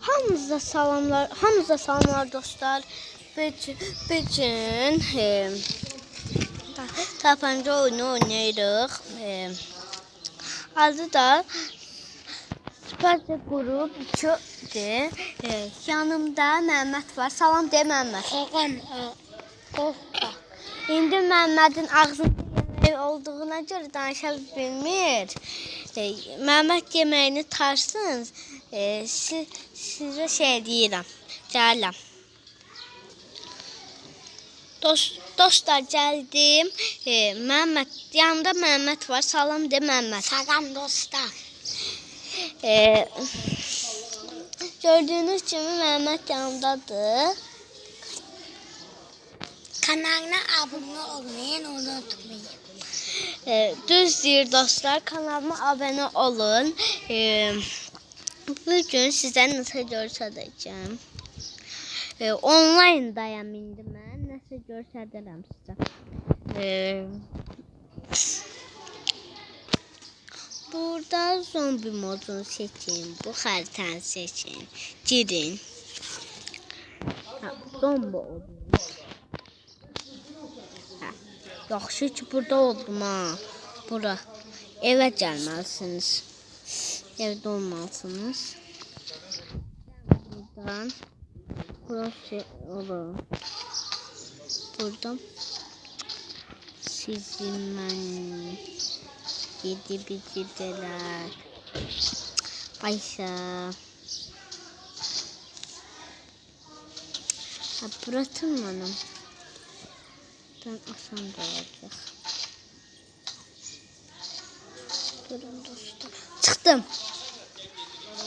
Hamınıza salamlar, hamınıza salamlar dostlar. Bugün, bugün e, ta- tapanca oyunu oynayırıq. E, adı da Sparta Grup 2'dir. E, yanımda Məhəmməd var. Salam de Məhəmməd. Xaqan, qoqa. İndi Məhəmmədin ağzında yemək olduğuna görə danışa bilmir. E, Məhəmməd yeməyini tarsın. E, si, sizə şey deyirəm. Gəlirəm. Dost, dostlar gəldim. E, Məhəmməd yanında Məhəmməd var. Salam de Məhəmməd. Salam dostlar. E, gördüyünüz kimi Məhəmməd yanımdadır. Kanalına abone olmayı unutmayın. E, düz deyir dostlar. Kanalıma abunə olun. E, bugün sizə nəsə göstərəcəm. E, onlayndayam indi mən. Nəsə göstərərəm sizə. E, burada zombi modunu seçin. Bu xəritəni seçin. Girin. Ha, zombi oldu. Ha, yaxşı ki burada oldum ha. Bura. Evə gəlməlisiniz. Evdə olmalısınız. Buradan. Burası olur. Buradan. Sizin mən gedib gidirlər. Ayşə. Ha, burası mənim. Ben asan da olacaq. Durun dostlar. Çıxdım.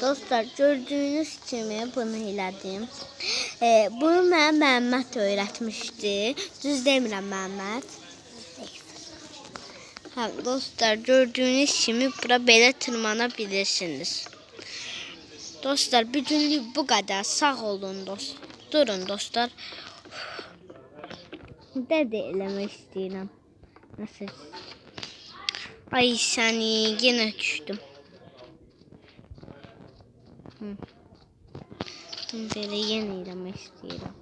Dostlar gördüyünüz kimi bunu elədim. E, bunu mənə Məhəmməd öyrətmişdi. Düz demirəm Məhəmməd. Hə, dostlar gördüyünüz kimi bura belə tırmana bilirsiniz. Dostlar bütünlük bu qədər. Sağ olun dost. Durun dostlar. Dədə eləmək istəyirəm. Nasıl? Ay səni yenə düşdüm. Hı. Yenə eləmək istəyirəm.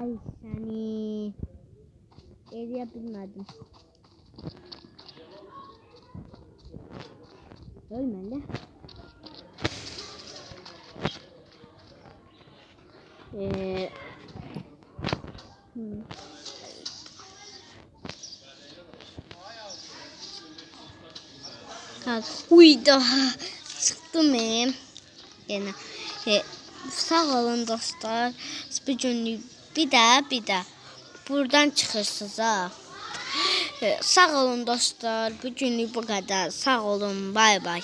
Ay səni. Eləyə bilmədim. Ölməli. Eee Hmm. Uyda benim. Yine. E, sağ olun dostlar. Bu günlük bir daha bir daha. Buradan çıkırsınız ha. Sağ olun dostlar. Bu bu kadar. Sağ olun. Bay bay.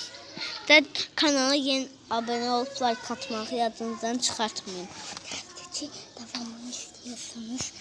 De kanala yeni abone olup like atmayı yadınızdan çıkartmayın. Devamını istiyorsanız